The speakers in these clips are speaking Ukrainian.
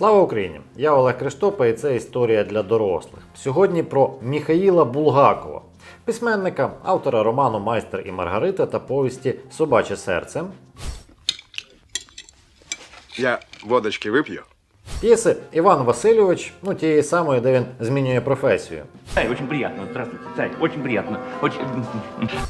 Слава Україні! Я Олег Криштопа і це історія для дорослих. Сьогодні про Міхаїла Булгакова, письменника, автора роману Майстер і Маргарита та повісті Собаче серце, Я водочки выпью? п'єси Іван Васильович, ну тієї самої, де він змінює професію. Царь, очень приятно. Здравствуйте, царь. Очень приятно. Очень...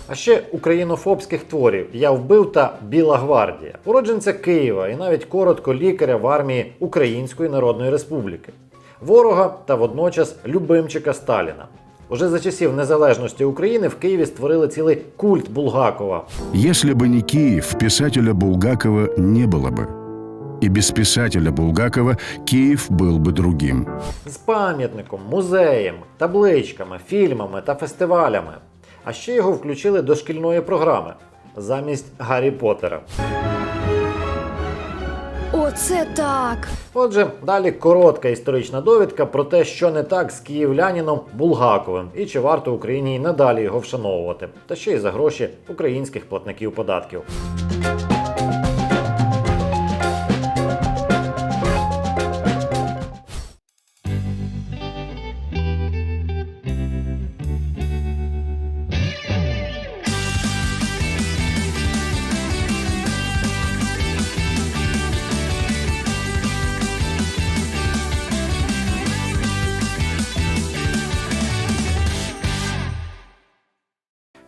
А ще українофобських творів Я вбив та Біла гвардія, уродженця Києва і навіть коротко лікаря в армії Української Народної Республіки, ворога та водночас любимчика Сталіна. Уже за часів незалежності України в Києві створили цілий культ Булгакова. Если бы не Киев, писателя Булгакова не было бы. И без писателя Булгакова Киев был бы другим. з пам'ятником, музеєм, табличками, фільмами та фестивалями. А ще його включили до шкільної програми замість Гаррі Поттера. Оце так. Отже, далі коротка історична довідка про те, що не так з київлянином Булгаковим і чи варто Україні й надалі його вшановувати, та ще й за гроші українських платників податків.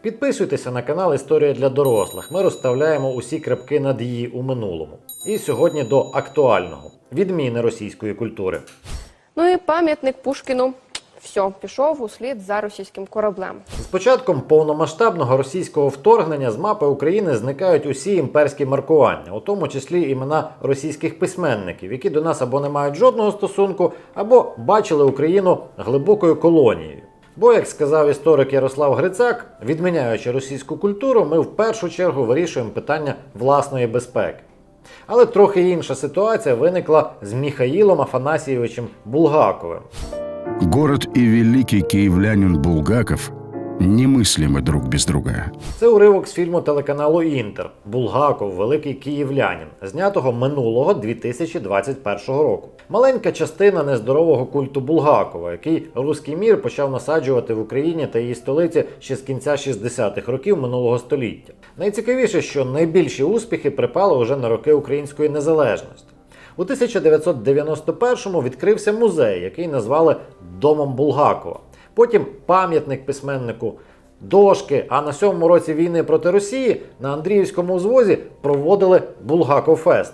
Підписуйтеся на канал Історія для дорослих. Ми розставляємо усі крапки над її у минулому. І сьогодні до актуального відміни російської культури. Ну і пам'ятник Пушкіну. Все, пішов услід за російським кораблем. З початком повномасштабного російського вторгнення з мапи України зникають усі імперські маркування, у тому числі імена російських письменників, які до нас або не мають жодного стосунку, або бачили Україну глибокою колонією. Бо, як сказав історик Ярослав Грицак, відміняючи російську культуру, ми в першу чергу вирішуємо питання власної безпеки. Але трохи інша ситуація виникла з Міхаїлом Афанасійовичем Булгаковим. Город і великий київлянин Булгаков немыслимы друг без друга. Це уривок з фільму телеканалу Інтер Булгаков, великий київлянин, знятого минулого 2021 року. Маленька частина нездорового культу Булгакова, який руський мір почав насаджувати в Україні та її столиці ще з кінця 60-х років минулого століття. Найцікавіше, що найбільші успіхи припали уже на роки української незалежності. У 1991-му відкрився музей, який назвали Домом Булгакова. Потім пам'ятник письменнику дошки. А на сьомому році війни проти Росії на Андріївському узвозі проводили Булгаков Фест.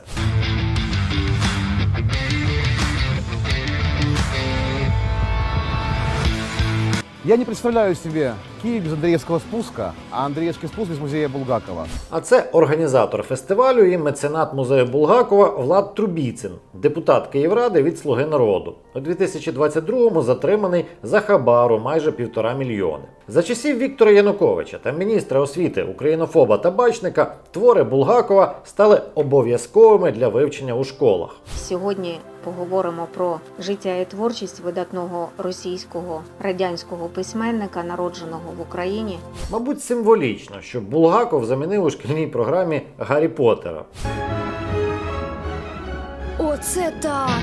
Я не представляю себе Киев без Андреевского спуска, а Андреевский спуск без музея Булгакова. А це організатор фестивалю і меценат музею Булгакова Влад Трубіцин, депутат Київради від Слуги народу. У 2022-му затриманий за хабару майже півтора мільйони. За часів Віктора Януковича та міністра освіти українофоба та бачника твори Булгакова стали обов'язковими для вивчення у школах. Сьогодні поговоримо про життя і творчість видатного російського радянського письменника, народженого в Україні. Мабуть, символічно, що Булгаков замінив у шкільній програмі Гаррі Поттера. Оце так.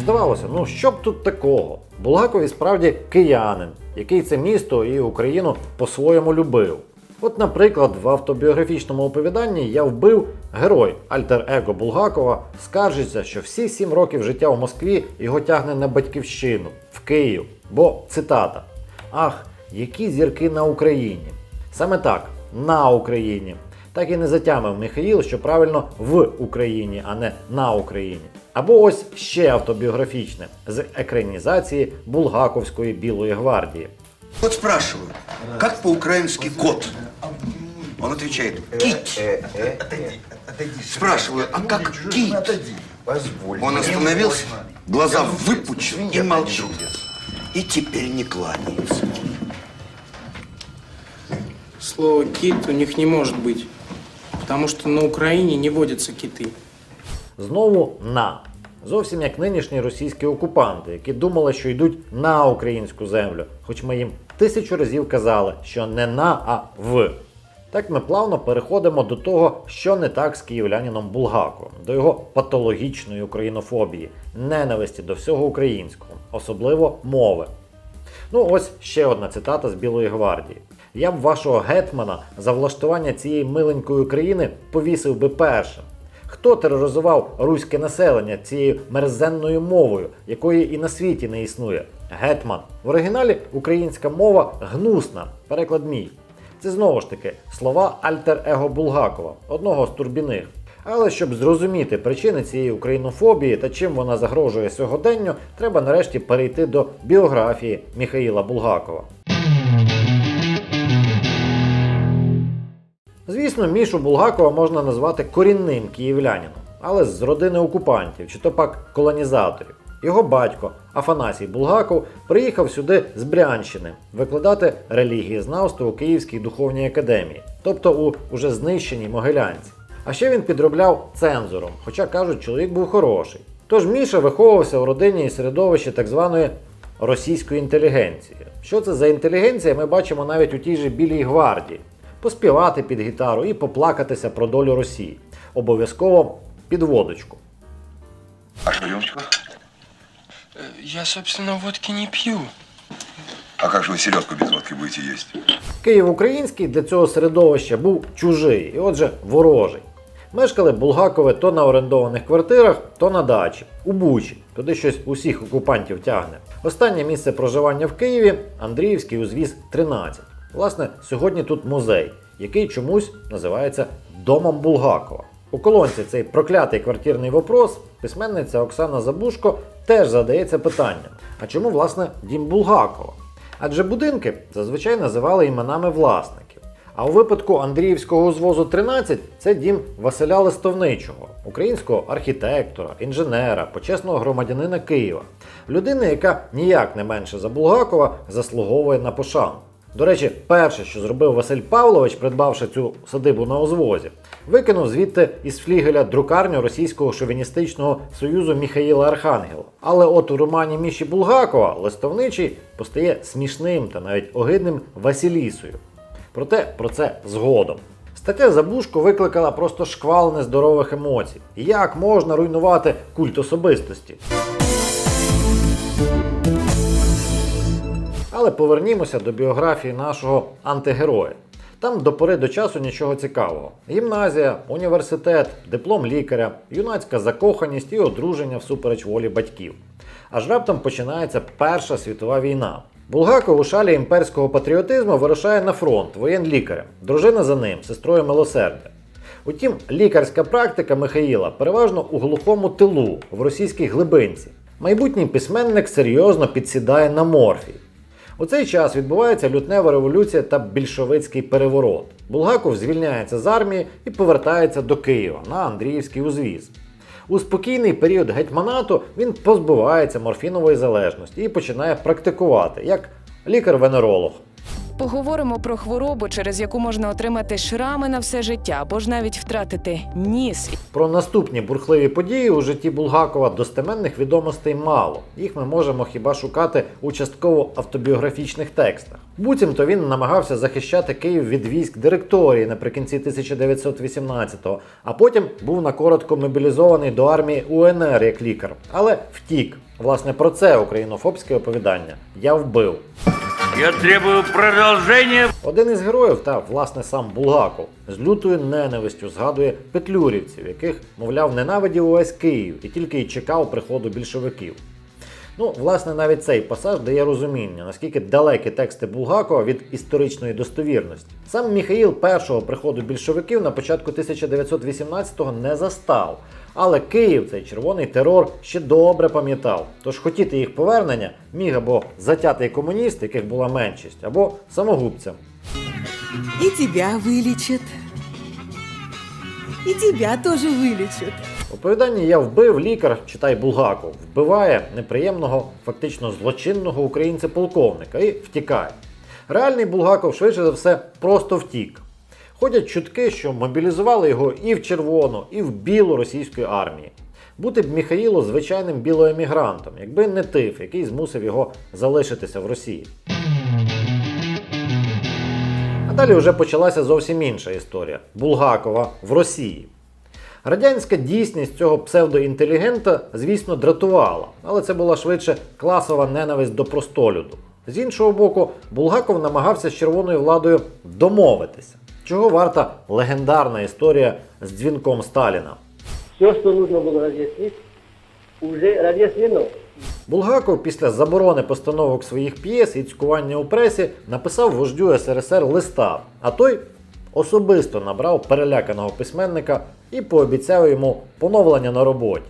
Здавалося, ну що б тут такого? Булгаков і справді киянин, який це місто і Україну по-своєму любив. От, наприклад, в автобіографічному оповіданні я вбив герой альтер-его Булгакова, скаржиться, що всі сім років життя у Москві його тягне на батьківщину, в Київ. Бо цитата: Ах, які зірки на Україні! Саме так, на Україні. Так і не затямив Михаїл, що правильно в Україні, а не на Україні. Або ось ще автобіографічне з екранізації Булгаковської Білої гвардії. Вот спрашиваю, как по-украински кот? Он отвечает, кить. Спрашиваю, а как кить? Он остановился, глаза выпучил и молчит. И теперь не кланяется. Слово «кит» у них не может быть, потому что на Украине не водятся киты. Знову на. Зовсім як нинішні російські окупанти, які думали, що йдуть на українську землю, хоч ми їм тисячу разів казали, що не на, а в. Так ми плавно переходимо до того, що не так з київлянином Булгаковим, до його патологічної українофобії, ненависті до всього українського, особливо мови. Ну, ось ще одна цитата з Білої гвардії. Я б вашого гетмана за влаштування цієї миленької країни повісив би першим. Хто тероризував руське населення цією мерзенною мовою, якої і на світі не існує? Гетман. В оригіналі українська мова гнусна. Переклад мій. Це знову ж таки слова альтер-его Булгакова, одного з турбіних. Але щоб зрозуміти причини цієї українофобії та чим вона загрожує сьогоденню, треба нарешті перейти до біографії Міхаїла Булгакова. Звісно, Мішу Булгакова можна назвати корінним київлянином, але з родини окупантів чи то пак колонізаторів. Його батько Афанасій Булгаков приїхав сюди з Брянщини викладати релігієзнавство у Київській духовній академії, тобто у уже знищеній Могилянці. А ще він підробляв цензором, хоча кажуть, чоловік був хороший. Тож Міша виховувався у родині і середовищі так званої російської інтелігенції. Що це за інтелігенція, ми бачимо навіть у тій же Білій гвардії. Поспівати під гітару і поплакатися про долю Росії. Обов'язково під водочку. А что, рюмочку? Я, собственно, водки не пью. А как же вы селедку без водки будете есть? Київ український для цього середовища був чужий і отже ворожий. Мешкали Булгакови то на орендованих квартирах, то на дачі, у Бучі. Туди щось усіх окупантів тягне. Останнє місце проживання в Києві Андріївський узвіз 13. Власне, сьогодні тут музей, який чомусь називається Домом Булгакова. У колонці цей проклятий квартирний вопрос письменниця Оксана Забушко теж задається питанням: а чому власне дім Булгакова? Адже будинки зазвичай називали іменами власників. А у випадку Андріївського узвозу 13 це дім Василя Листовничого, українського архітектора, інженера, почесного громадянина Києва, людини, яка ніяк не менше за Булгакова заслуговує на пошану. До речі, перше, що зробив Василь Павлович, придбавши цю садибу на узвозі, викинув звідти із флігеля друкарню російського шовіністичного союзу Міхаїла Архангела. Але от у романі Міші Булгакова листовничий постає смішним та навіть огидним Василісою. Проте про це згодом. Стаття Забушко викликала просто шквал нездорових емоцій. Як можна руйнувати культ особистості? Але повернімося до біографії нашого антигероя. Там до пори до часу нічого цікавого: гімназія, університет, диплом лікаря, юнацька закоханість і одруження всупереч волі батьків. Аж раптом починається Перша світова війна. Булгаков у шалі імперського патріотизму вирушає на фронт воєнлікарем, дружина за ним, сестрою милосердя. Утім, лікарська практика Михаїла переважно у глухому тилу в російській глибинці. Майбутній письменник серйозно підсідає на морфій. У цей час відбувається лютнева революція та більшовицький переворот. Булгаков звільняється з армії і повертається до Києва на Андріївський узвіз. У спокійний період гетьманату він позбувається морфінової залежності і починає практикувати як лікар-венеролог. Поговоримо про хворобу, через яку можна отримати шрами на все життя, або ж навіть втратити ніс. Про наступні бурхливі події у житті Булгакова достеменних відомостей мало. Їх ми можемо хіба шукати у частково автобіографічних текстах. Буцімто він намагався захищати Київ від військ директорії наприкінці 1918-го, а потім був на коротко мобілізований до армії УНР як лікар, але втік. Власне про це українофобське оповідання я вбив. Я требую продовження. Один із героїв, та власне сам Булгаков, з лютою ненавистю згадує петлюрівців, яких, мовляв, ненавидів увесь Київ і тільки й чекав приходу більшовиків. Ну, власне, навіть цей пасаж дає розуміння, наскільки далекі тексти Булгакова від історичної достовірності. Сам Міхаїл першого приходу більшовиків на початку 1918-го не застав. Але Київ цей червоний терор ще добре пам'ятав. Тож хотіти їх повернення міг або затятий комуніст, яких була меншість, або самогубцям. И тебя вылечат. И тебя тоже вылечат. У оповіданні Я вбив лікар, читай Булгаков, вбиває неприємного, фактично злочинного українця-полковника і втікає. Реальний Булгаков, швидше за все, просто втік. Ходять чутки, що мобілізували його і в червону, і в білу російської армії. Бути б Міхаїлу звичайним білоемігрантом, якби не тиф, який змусив його залишитися в Росії. А далі вже почалася зовсім інша історія Булгакова в Росії. Радянська дійсність цього псевдоінтелігента, звісно, дратувала, але це була швидше класова ненависть до простолюду. З іншого боку, Булгаков намагався з червоною владою домовитися, чого варта легендарна історія з дзвінком Сталіна. Все, что нужно было разъяснить, уже разъяснено. Булгаков після заборони постановок своїх п'єс і цькування у пресі написав вождю СРСР листа, а той особисто набрав переляканого письменника і пообіцяв йому поновлення на роботі.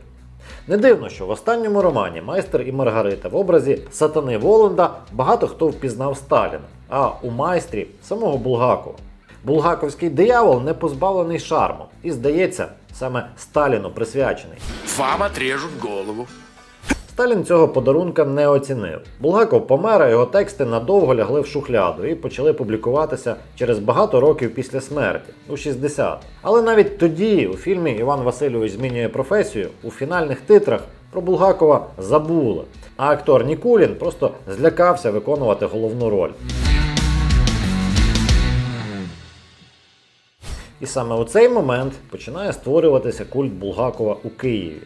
Не дивно, що в останньому романі Майстер і Маргарита в образі сатани Воланда багато хто впізнав Сталіна, а у майстрі самого Булгакова. Булгаковський диявол не позбавлений шарму і, здається, саме Сталіну присвячений. Вам отрежут голову. Сталін цього подарунка не оцінив. Булгаков помер, а його тексти надовго лягли в шухляду і почали публікуватися через багато років після смерті, у 60. Але навіть тоді, у фільмі Іван Васильович змінює професію, у фінальних титрах про Булгакова забули. А актор Нікулін просто злякався виконувати головну роль. І саме у цей момент починає створюватися культ Булгакова у Києві.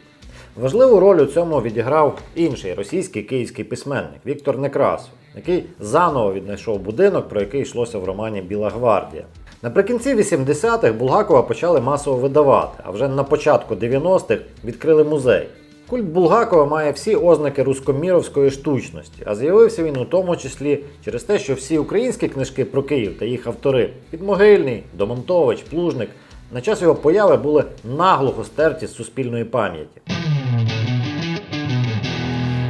Важливу роль у цьому відіграв інший російський київський письменник Віктор Некрасов, який заново віднайшов будинок, про який йшлося в романі Біла гвардія. Наприкінці 80-х Булгакова почали масово видавати, а вже на початку 90-х відкрили музей. Культ Булгакова має всі ознаки рускоміровської штучності, а з'явився він у тому числі через те, що всі українські книжки про Київ та їх автори Підмогильний, Домонтович, Плужник на час його появи були наглухо стерті з суспільної пам'яті.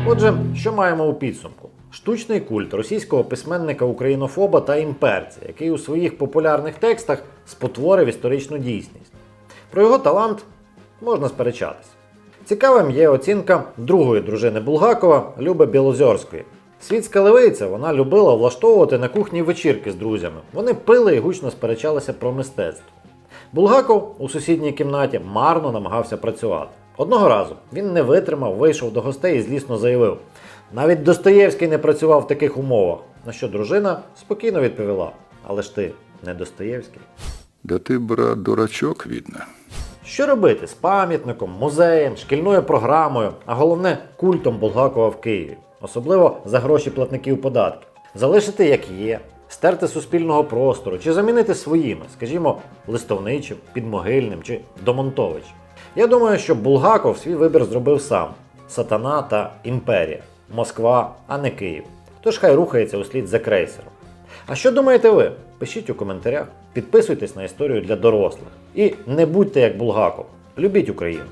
Отже, що маємо у підсумку? Штучний культ російського письменника українофоба та імперця, який у своїх популярних текстах спотворив історичну дійсність. Про його талант можна сперечатись. Цікавим є оцінка другої дружини Булгакова Люби Білозорської. Світська левиця вона любила влаштовувати на кухні вечірки з друзями. Вони пили і гучно сперечалися про мистецтво. Булгаков у сусідній кімнаті марно намагався працювати. Одного разу він не витримав, вийшов до гостей і злісно заявив: навіть Достоєвський не працював в таких умовах. На що дружина спокійно відповіла: Але ж ти не Достоєвський. Да ты, брат, дурачок, видно. Що робити з пам'ятником, музеєм, шкільною програмою, а головне культом Булгакова в Києві, особливо за гроші платників податків. Залишити як є, стерти суспільного простору чи замінити своїми, скажімо, листовничим, підмогильним чи домонтовичем. Я думаю, що Булгаков свій вибір зробив сам: сатана та імперія, Москва, а не Київ. Тож хай рухається услід за крейсером. А що думаєте ви? Пишіть у коментарях, підписуйтесь на історію для дорослих. І не будьте як Булгаков. Любіть Україну!